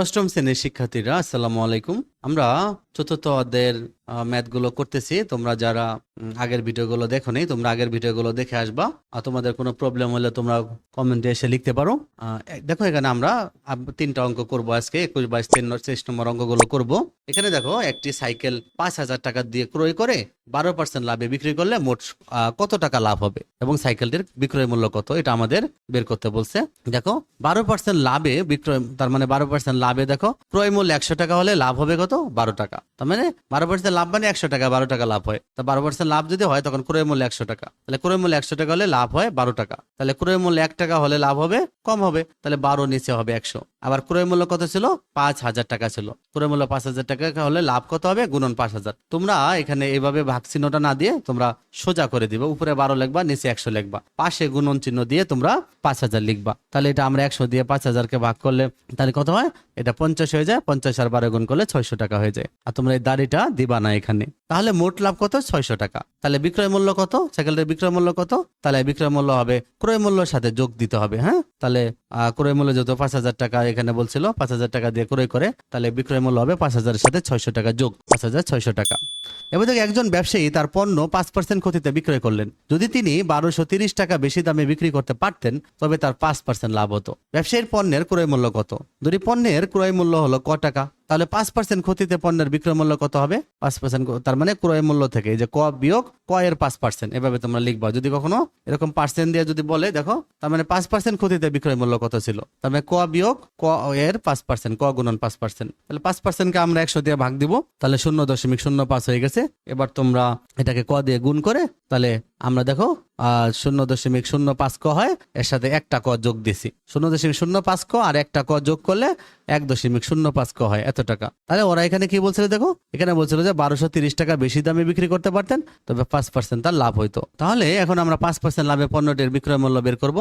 অষ্টম শ্রেণির শিক্ষার্থীরা আসসালামু আলাইকুম। আমরা চতুর্থ অধ্যায়ের ম্যাথগুলো করতেছি। তোমরা যারা আগের ভিডিওগুলো দেখো নি তোমরা আগের ভিডিওগুলো দেখে আসবা। আর তোমাদের কোনো প্রবলেম হলে তোমরা কমেন্টে এসে লিখতে পারো। দেখো এখানে আমরা তিনটা অঙ্ক করব আজকে, একুশ, বাইশ, তিন, তেইশ নম্বর অঙ্কগুলো করব। এখানে দেখো, একটি সাইকেল পাঁচ হাজার টাকা দিয়ে ক্রয় করে, বারো পার্সেন্ট লাভে বিক্রি করলে মোট কত টাকা লাভ হবে? এবং সাইকেলটির বিক্রয় মূল্য কত? এটা আমাদের বের করতে বলছে। দেখো, বারো পার্সেন্ট লাভে বিক্রয়, তার মানে বারো পার্সেন্ট লাভে দেখো, ক্রয় মূল্য একশো টাকা হলে লাভ হবে কত? বারো টাকা। তার মানে বারো পার্সেন্ট লাভ মানে একশো টাকা, বারো টাকা লাভ হয়। তা বারো পার্সেন্ট লাভ যদি হয়, তখন ক্রয় মূল্য একশো টাকা। তাহলে ক্রয় মূল্য একশো টাকা হলে লাভ হয় বারো টাকা। তাহলে ক্রয় মূল্য এক টাকা হলে লাভ হবে, কম হবে। তাহলে বারো নিচে হবে একশো। আবার ক্রয় মূল্য কত ছিল? পাঁচ হাজার টাকা ছিল। ক্রয় মূল্য পাঁচ হাজার টাকা হলে লাভ কত হবে? গুণন পাঁচ হাজার। তোমরা এখানে এইভাবে ভাগ চিহ্নটা না দিয়ে তোমরা সোজা করে দিবে। উপরে বারো লিখবা, নিচে একশো লিখবা। পাশে গুণন চিহ্ন দিয়ে তোমরা পাঁচ হাজার লিখবা। তাহলে এটা আমরা একশো দিয়ে পাঁচ হাজারকে ভাগ করলে তাহলে কত হয়? এটা পঞ্চাশ হয়ে যায়, পঞ্চাশ আর বারো গুণ করলে ছয়শো টাকা হয়ে যায়। আর তোমরা এই দাড়িটা দিবা না এখানে। তাহলে মোট লাভ কত? ছয়শো টাকা। তাহলে বিক্রয় মূল্য কত? সাইকেলটার বিক্রয় মূল্য কত? তাহলে বিক্রয় মূল্য হবে, ক্রয় মূল্যের সাথে যোগ দিতে হবে হ্যাঁ? তাহলে ক্রয় মূল্য যেহেতু পাঁচ হাজার টাকা এখানে বলছিল, পাঁচ হাজার টাকা দিয়ে ক্রয় করে, তাহলে বিক্রয় মূল্য হবে পাঁচ হাজারের সাথে ছয়শো টাকা যোগ, পাঁচ হাজার ছয়শো টাকা। এবার দেখো, একজন ব্যবসায়ী তার পণ্য পাঁচ পার্সেন্ট ক্ষতিতে বিক্রয় করলেন। যদি তিনি বারোশো তিরিশ টাকা বেশি দামে বিক্রি করতে পারতেন, তবে তার পাঁচ পার্সেন্ট লাভ হতো। ব্যবসায়ীর পণ্যের ক্রয় মূল্য কত? যদি পণ্যের ক্রয় মূল্য হলো ক টাকা তাহলে পাঁচ পার্সেন্ট ক্ষতিতে পণ্যের বিক্রয় মূল্য কত হবে? পাঁচ পার্সেন্ট তার মানে ক্রয় মূল্য থেকে, এই যে ক বিয়োগ ক এর পাঁচ পার্সেন্ট এভাবে তোমরা লিখবা। যদি কখনো এরকম পার্সেন্ট দিয়ে যদি বলে, দেখো, তার মানে পাঁচ পার্সেন্ট ক্ষতিতে বিক্রয় মূল্য কত ছিল? তার মানে ক বিয়োগ ক এর পাঁচ পার্সেন্ট ক গুণন পাঁচ পার্সেন্ট তাহলে পাঁচ পার্সেন্টকে আমরা একশো দিয়ে ভাগ দিব, তাহলে শূন্য দশমিক শূন্য পাঁচ হয়ে গেছে। এবার তোমরা এটাকে ক দিয়ে গুণ করে, তাহলে আমরা দেখো শূন্য দশমিক শূন্য পাঁচ ক হয়, এর সাথে একটা ক যোগ দিছি। শূন্য দশমিক শূন্য পাঁচ ক আর একটা ক যোগ করলে এক দশমিক শূন্য পাঁচ ক হয়, এত টাকা। তাহলে ওরা এখানে কি বলছিল দেখো? এখানে বলছিল যে বারোশো তিরিশ টাকা বেশি দামে বিক্রি করতে পারতেন, তবে পাঁচ পার্সেন্ট তার লাভ হইতো। তাহলে এখন আমরা পাঁচ পার্সেন্ট লাভে পণ্যটির বিক্রয় মূল্য বের করব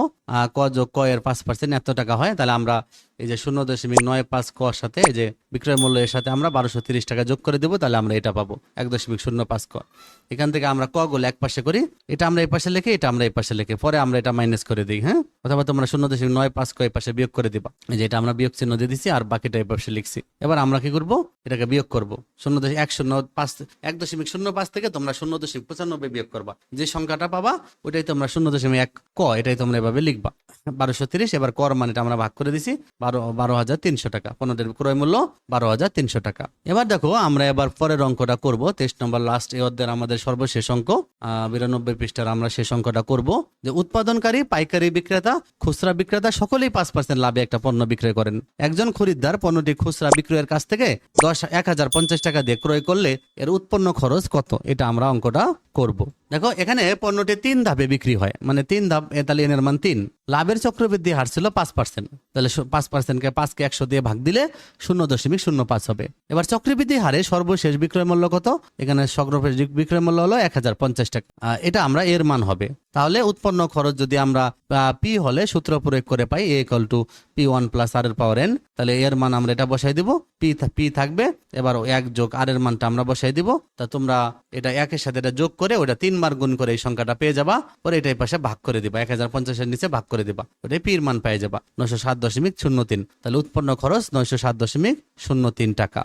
ক যোগ ক এর পাঁচ পার্সেন্ট এত টাকা হয়, তাহলে আমরা এই যে শূন্য দশমিক নয় পাঁচ ক এর সাথে এই যে বিক্রয় মূল্য এর সাথে আমরা বারোশো তিরিশ টাকা যোগ করে দেবো, তাহলে আমরা এটা পাবো এক দশমিক শূন্য পাঁচ ক। এখান থেকে আমরা ক গুলো এক পাশে করি, এটা আমরা এই পাশে লিখি, এটা আমরা এই পাশে লিখি, পরে আমরা এটা মাইনাস করে দিই হ্যাঁ? অথবা তোমরা শূন্য দশমিক নয় পাঁচ ক এই পাশে বিয়োগ করে দিবা। এই যে এটা আমরা বিয়োগ চিহ্ন দিয়ে দিচ্ছি আর বাকিটা এই পাশে লিখছি। এবার আমরা কি করব? এটাকে বিয়োগ করব। শূন্য দশমিক এক শূন্য পাঁচ এক দশমিক শূন্য পাঁচ থেকে তোমরা শূন্য দশমিক পঁচানব্বই বিয়োগ করবা। যে সংখ্যাটা পাবা, ওইটাই তোমরা শূন্য দশমিক এক ক, এটাই তোমরা এভাবে লিখবা। বারোশো তিরিশ, এবার কর মানেটা আমরা ভাগ করে দিছি, বারো বারো হাজার তিনশো টাকা। পণ্যটির ক্রয় মূল্য বারো হাজার তিনশো টাকা। এবার দেখো, আমরা এবার পরের অঙ্কটা করব। তেইশ নম্বর লাস্ট অধ্যায়ের আমাদের সর্বশেষ অঙ্ক বিরানব্বই পৃষ্ঠার আমরা শেষ অঙ্কটা করব। যে উৎপাদনকারী, পাইকারি বিক্রেতা, খুচরা বিক্রেতা সকলেই পাঁচ পার্সেন্ট লাভে একটা পণ্য বিক্রয় করেন। একজন খরিদ্দার পণ্যটি খুচরা বিক্রয়ের কাছ থেকে দশ, এক হাজার পঞ্চাশ টাকা দিয়ে ক্রয় করলে এর উৎপন্ন খরচ কত? এটা আমরা অঙ্কটা করব। দেখো, এখানে পণ্যটি তিন ধাপে বিক্রি হয়। মানে তিন ধাপ তাহলে এনের মান তিন। লাভের চক্রবৃদ্ধি হার ছিল পাঁচ পার্সেন্ট। তাহলে পাঁচ পার্সেন্টকে পাঁচকে একশো দিয়ে ভাগ দিলে শূন্য দশমিক শূন্য পাঁচ হবে। এবার চক্রবৃদ্ধি হারে সর্বশেষ বিক্রয় মূল্য কত? এখানে সর্বশেষ বিক্রয় মূল্য হলো এক হাজার পঞ্চাশ টাকা। এটা আমরা এর মান হবে। তাহলে উৎপন্ন খরচ যদি আমরা পি হলে সূত্র প্রয়োগ করে পাই A equal to P one plus R এর পাওয়ার এন তাহলে এর মান আমরা এটা বসাই দিব। পি পি থাকবে। এবার এক যোগ আর এর মানটা আমরা বসাই দিব। তা তোমরা এটা একের সাথে এটা যোগ করে ওটা তিনবার গুণ করে এই সংখ্যাটা পেয়ে যাবা। পরে এটাই পাশে ভাগ করে দিবা। এক হাজার পঞ্চাশের নিচে ভাগ করে দিবা। ওটাই পির মান পেয়ে যাবা। নয়শো সাত দশমিক শূন্য তিন। তাহলে উৎপন্ন খরচ নয়শো সাত দশমিক শূন্য তিন টাকা।